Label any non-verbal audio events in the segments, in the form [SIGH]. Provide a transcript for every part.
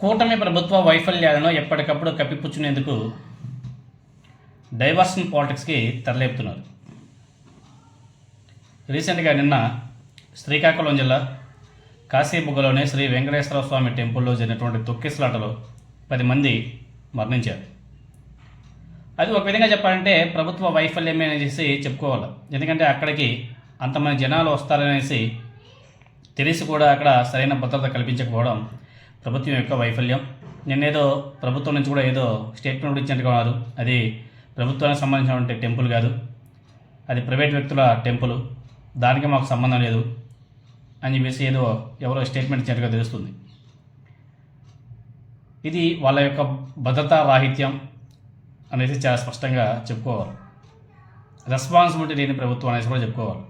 కూటమి ప్రభుత్వ వైఫల్యాలను ఎప్పటికప్పుడు కప్పిపుచ్చునేందుకు డైవర్షన్ పాలిటిక్స్కి తెరలేపుతున్నారు. రీసెంట్గా నిన్న శ్రీకాకుళం జిల్లా కాశీబుగ్గలోని శ్రీ వెంకటేశ్వర స్వామి టెంపుల్లో జరిగినటువంటి తొక్కిసలాటలో పది మంది మరణించారు. అది ఒక విధంగా చెప్పాలంటే ప్రభుత్వ వైఫల్యమే అనేసి చెప్పుకోవాలి. ఎందుకంటే అక్కడికి అంతమంది జనాలు వస్తారనేసి తెలిసి కూడా అక్కడ సరైన భద్రత కల్పించకపోవడం ప్రభుత్వం యొక్క వైఫల్యం. నిన్నేదో ప్రభుత్వం నుంచి కూడా ఏదో స్టేట్మెంట్ ఇచ్చినట్టుగా ఉన్నారు. అది ప్రభుత్వానికి సంబంధించినటువంటి టెంపుల్ కాదు. అది ప్రైవేట్ వ్యక్తుల టెంపుల్. దానికి మాకు సంబంధం లేదు అని చెప్పేసి ఏదో ఎవరో స్టేట్మెంట్ ఇచ్చినట్టుగా తెలుస్తుంది. ఇది వాళ్ళ యొక్క భద్రతా రాహిత్యం అనేది చాలా స్పష్టంగా చెప్పుకోవాలి. రెస్పాన్సిబిలిటీ లేని ప్రభుత్వం అనేసి కూడా చెప్పుకోవాలి.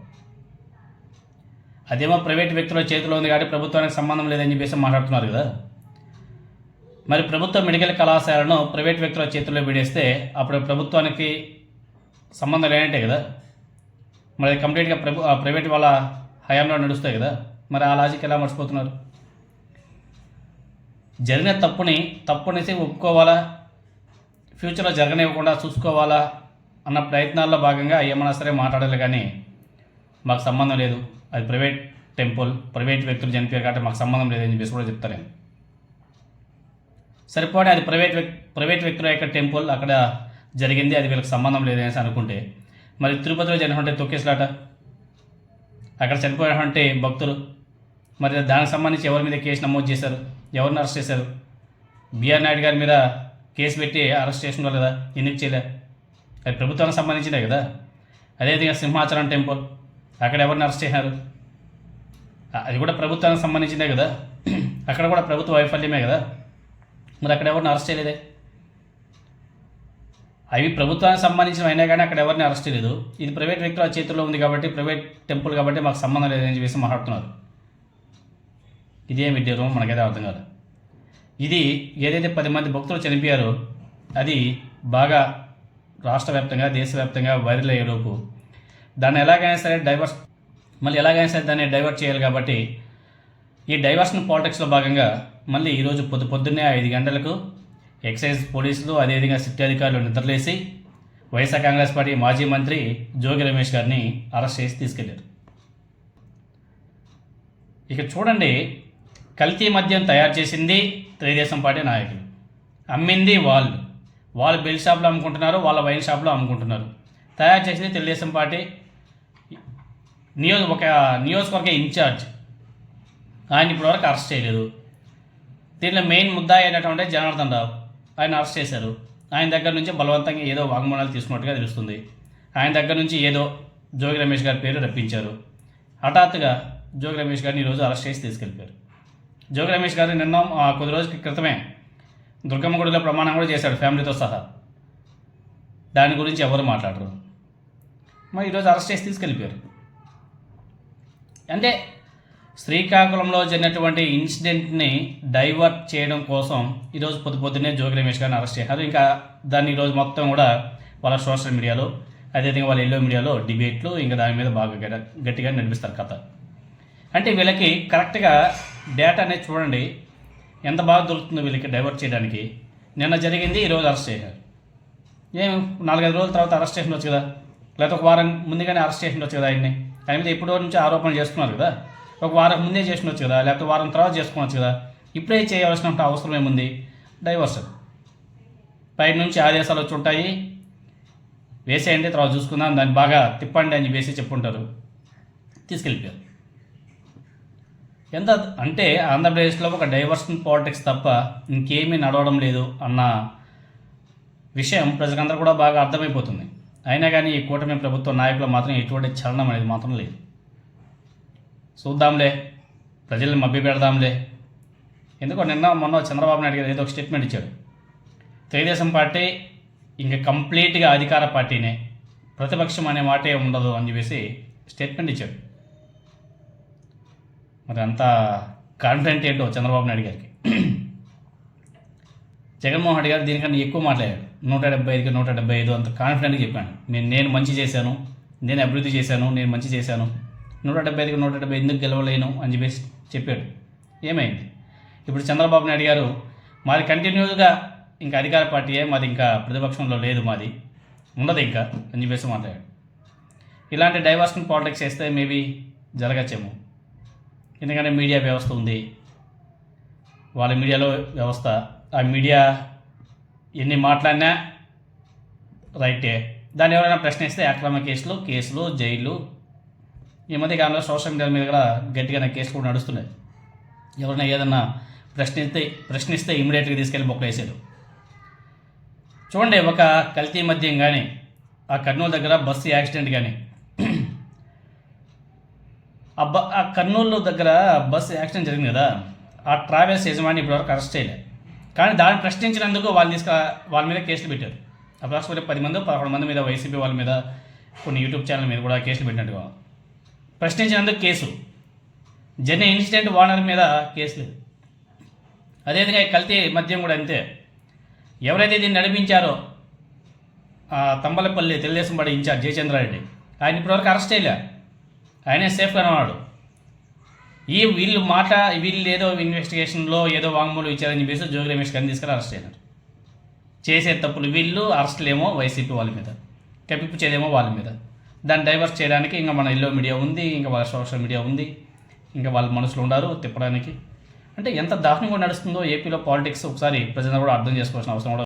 అదేమో ప్రైవేట్ వ్యక్తుల చేతిలో ఉంది కాబట్టి ప్రభుత్వానికి సంబంధం లేదని చెప్పేసి మాట్లాడుతున్నారు కదా. మరి ప్రభుత్వ మెడికల్ కళాశాలను ప్రైవేట్ వ్యక్తుల చేతుల్లో విడేస్తే అప్పుడు ప్రభుత్వానికి సంబంధం లేనట్టే కదా? మరి అది కంప్లీట్గా ప్రభు ప్రైవేట్ వాళ్ళ హయాంలో నడుస్తాయి కదా? మరి ఆ లాజిక్ ఎలా మర్చిపోతున్నారు? జరిగిన తప్పుని తప్పునేసి ఒప్పుకోవాలా? ఫ్యూచర్లో జరగనివ్వకుండా చూసుకోవాలా? అన్న ప్రయత్నాల్లో భాగంగా ఏమైనా సరే మాట్లాడాలి కానీ మాకు సంబంధం లేదు. అది ప్రైవేట్ టెంపుల్ ప్రైవేట్ వ్యక్తులు చనిపోయారు కాబట్టి మాకు సంబంధం లేదని చెప్పేసి కూడా చెప్తారు. సరిపోనీ అది ప్రైవేట్ ప్రైవేట్ వ్యక్తుల యొక్క టెంపుల్ అక్కడ జరిగింది అది వీళ్ళకి సంబంధం లేదనేసి అనుకుంటే. మరి తిరుపతిలో జరిగినటువంటి తొక్కేసలాట? అక్కడ చనిపోయినటువంటి భక్తులు? మరి దానికి సంబంధించి ఎవరి మీద కేసు నమోదు చేశారు? ఎవరిని అరెస్ట్ చేశారు? బిఆర్ నాయుడు గారి మీద కేసు పెట్టి అరెస్ట్ చేసిన కదా ఎందుకు చేయలే? అది ప్రభుత్వానికి సంబంధించినే కదా. అదేవిధంగా సింహాచలం టెంపుల్ అక్కడ ఎవరిని అరెస్ట్ చేశారు అది కూడా ప్రభుత్వానికి సంబంధించిందే కదా. [CLEARS THROAT] అక్కడ కూడా ప్రభుత్వ వైఫల్యమే కదా. మరి అక్కడ ఎవరిని అరెస్ట్ చేయలేదే? అవి ప్రభుత్వానికి సంబంధించిన అయినా కానీ అక్కడ ఎవరిని అరెస్ట్ చేయలేదు. ఇది ప్రైవేట్ వ్యక్తుల చేతుల్లో ఉంది కాబట్టి ప్రైవేట్ టెంపుల్ కాబట్టి మాకు సంబంధం లేదని చెప్పేసి మాట్లాడుతున్నారు ఇదేం విడ్డూరం మనకైతే అర్థం కాదు. ఇది ఏదైతే పది మంది భక్తులు చనిపోయారో అది బాగా రాష్ట్ర వ్యాప్తంగా దేశవ్యాప్తంగా వైరల్ అయ్యేలోపు దాన్ని ఎలాగైనా సరే డైవర్స్ మళ్ళీ ఎలాగైనా సరే దాన్ని డైవర్ట్ చేయాలి కాబట్టి ఈ డైవర్షన్ పాలిటిక్స్లో భాగంగా మళ్ళీ ఈరోజు పొద్దు పొద్దున్నే ఐదు గంటలకు ఎక్సైజ్ పోలీసులు అదేవిధంగా సిటీ అధికారులు నిద్రలేసి వైఎస్ఆర్ కాంగ్రెస్ పార్టీ మాజీ మంత్రి జోగి రమేష్ గారిని అరెస్ట్ చేసి తీసుకెళ్ళారు. ఇక చూడండి కల్తీ మద్యం తయారు చేసింది తెలుగుదేశం పార్టీ నాయకులు. అమ్మింది వాళ్ళు. వాళ్ళు బెల్ షాప్లో అమ్ముకుంటున్నారు వాళ్ళ వైన్ షాప్లో అమ్ముకుంటున్నారు. తయారు చేసింది తెలుగుదేశం పార్టీ నియోజ ఒక నియోజకవర్గ ఇన్ఛార్జ్. ఆయన ఇప్పటివరకు అరెస్ట్ చేయలేదు. దీంట్లో మెయిన్ ముద్దా అయినటువంటి జనార్దన్ రావు. ఆయన అరెస్ట్ చేశారు. ఆయన దగ్గర నుంచి బలవంతంగా ఏదో వాగ్మూలాలు తీసుకున్నట్టుగా తెలుస్తుంది. ఆయన దగ్గర నుంచి ఏదో జోగి రమేష్ గారి పేరు రప్పించారు. హఠాత్తుగా జోగి రమేష్ గారిని ఈరోజు అరెస్ట్ చేసి తీసుకెళ్ళిపోయారు జోగి రమేష్ గారు నిన్న కొద్ది రోజుల క్రితమే దుర్గమ్మ గుడిలో ప్రమాణం కూడా చేశాడు ఫ్యామిలీతో సహా. దాని గురించి ఎవరు మాట్లాడరు. మరి ఈరోజు అరెస్ట్ చేసి తీసుకెళ్ళిపోయారు. అంటే శ్రీకాకుళంలో జరిగినటువంటి ఇన్సిడెంట్ని డైవర్ట్ చేయడం కోసం ఈరోజు పొద్దు పొద్దున్నే జోగి రమేష్ గారిని అరెస్ట్ చేశారు. ఇంకా దాన్ని ఈరోజు మొత్తం కూడా వాళ్ళ సోషల్ మీడియాలో అదేవిధంగా వాళ్ళ ఎల్లో మీడియాలో డిబేట్లు ఇంకా దాని మీద బాగా గట్టిగా నడిపిస్తారు కథ. అంటే వీళ్ళకి కరెక్ట్గా డేటా అనేది చూడండి ఎంత బాగా దొరుకుతుందో వీళ్ళకి డైవర్ట్ చేయడానికి. నిన్న జరిగింది ఈరోజు అరెస్ట్ చేశారు. ఏం నాలుగైదు రోజుల తర్వాత అరెస్ట్ చేసి కదా? లేకపోతే ఒక వారం ముందుగానే అరెస్ట్ చేసి కదా ఆయన్ని? ఆయన మీద ఇప్పటివరకు నుంచి ఆరోపణలు చేస్తున్నారు కదా? ఒక వారం ముందే చేసి కదా లేకపోతే వారం తర్వాత చేసుకోవచ్చు కదా. ఇప్పుడే చేయవలసిన అవసరం ఏముంది డైవర్షన్ పై నుంచి ఆదేశాలు వచ్చి ఉంటాయి. వేసేయండి తర్వాత చూసుకుందాం. దాన్ని బాగా తిప్పండి అని చెప్పేసి చెప్పుంటారు. తీసుకెళ్ళిపోయారు. ఎంత అంటే ఆంధ్రప్రదేశ్లో ఒక డైవర్షన్ పాలిటిక్స్ తప్ప ఇంకేమీ నడవడం లేదు అన్న విషయం ప్రజలందరూ కూడా బాగా అర్థమైపోతుంది. అయినా కానీ ఈ కూటమి ప్రభుత్వ నాయకులు మాత్రం ఎటువంటి చలనం అనేది మాత్రం లేదు. చూద్దాంలే. ప్రజల్ని మభ్య పెడదాంలే. ఎందుకో నిన్న మొన్న చంద్రబాబు నాయుడు గారు ఏదో ఒక స్టేట్మెంట్ ఇచ్చాడు. తెలుగుదేశం పార్టీ ఇంకా కంప్లీట్గా అధికార పార్టీనే. ప్రతిపక్షం అనే మాటే ఉండదు అని చెప్పేసి స్టేట్మెంట్ ఇచ్చాడు. మరి అంత కాన్ఫిడెంట్ ఏంటో చంద్రబాబు నాయుడు గారికి. జగన్మోహన్ రెడ్డి గారు దీనికన్నా ఎక్కువ మాట్లాడాడు. నూట డెబ్బై ఐదుకి నూట డెబ్బై ఐదు అంత కాన్ఫిడెంట్గా చెప్పాను. నేను నేను మంచి చేశాను. నేను అభివృద్ధి చేశాను. నేను మంచి చేశాను. నూట డెబ్బై ఐదుకి నూట డెబ్బై ఎందుకు గెలవలేను అని చెప్పేసి చెప్పాడు. ఏమైంది? ఇప్పుడు చంద్రబాబు నాయుడు గారు మాది కంటిన్యూస్గా ఇంకా అధికార పార్టీయే మాది ఇంకా ప్రతిపక్షంలో లేదు మాది ఉండదు ఇంకా అని చెప్పేసి మాట్లాడాడు. ఇలాంటి డైవర్షన్ పాలిటిక్స్ చేస్తే మేబీ జరగచ్చేమో. ఎందుకంటే మీడియా వ్యవస్థ ఉంది. వాళ్ళ మీడియాలో వ్యవస్థ ఆ మీడియా ఎన్ని మాట్లాడినా రైటే. దాన్ని ఎవరైనా ప్రశ్నిస్తే అక్రమ కేసులు కేసులు జైలు ఈ మధ్య కాలంలో సోషల్ మీడియా మీద కూడా గట్టిగా కేసులు కూడా నడుస్తున్నాయి. ఎవరైనా ఏదన్నా ప్రశ్నిస్తే ప్రశ్నిస్తే ఇమీడియట్గా తీసుకెళ్ళి బొక్క వేసారు చూడండి ఒక కల్తీ మద్యం కానీ ఆ కర్నూలు దగ్గర బస్సు యాక్సిడెంట్ కానీ ఆ బ ఆ కర్నూలు దగ్గర బస్సు యాక్సిడెంట్ జరిగింది కదా ఆ ట్రావెల్స్ యజమాని ఇప్పటివరకు అరెస్ట్ చేయలేదు కానీ దాన్ని ప్రశ్నించినందుకు వాళ్ళు తీసుకు వాళ్ళ మీద కేసులు పెట్టారు. అప్రాక్సిమేట్లీ పది మంది పదకొండు మంది మీద వైసీపీ వాళ్ళ మీద కొన్ని యూట్యూబ్ ఛానల్ మీద కూడా కేసులు పెట్టినట్టుగా. ప్రశ్నించినందుకు కేసు. జర్నీ ఇన్సిడెంట్ ఓనర్ మీద కేసు లేదు. అదేవిధంగా ఈ కల్తీ మద్యం కూడా అంతే. ఎవరైతే దీన్ని నడిపించారో తంబలపల్లి తెలుగుదేశం పార్టీ ఇన్ఛార్జ్ జయచంద్రారెడ్డి ఆయన ఇప్పటివరకు అరెస్ట్ చేయలే. ఆయనే సేఫ్గా ఉన్నాడు. ఈ వీళ్ళు మాట వీళ్ళు ఏదో ఇన్వెస్టిగేషన్లో ఏదో వాంగ్మూలు ఇచ్చారని చెప్పేసి జోగి రమేష్ గారిని తీసుకుని అరెస్ట్ అయినారు చేసే తప్పులు వీళ్ళు అరెస్టులేమో వైసీపీ వాళ్ళ మీద. కప్పిపుచ్చేదేమో వాళ్ళ మీద. దాన్ని డైవర్స్ చేయడానికి ఇంకా మన ఇల్లో మీడియా ఉంది ఇంకా వాళ్ళ సోషల్ మీడియా ఉంది ఇంకా వాళ్ళ మనసులో ఉన్నారు తిప్పడానికి. అంటే ఎంత దారుణంగా నడుస్తుందో ఏపీలో పాలిటిక్స్ ఒకసారి ప్రజలు కూడా అర్థం చేసుకోవాల్సిన అవసరం కూడా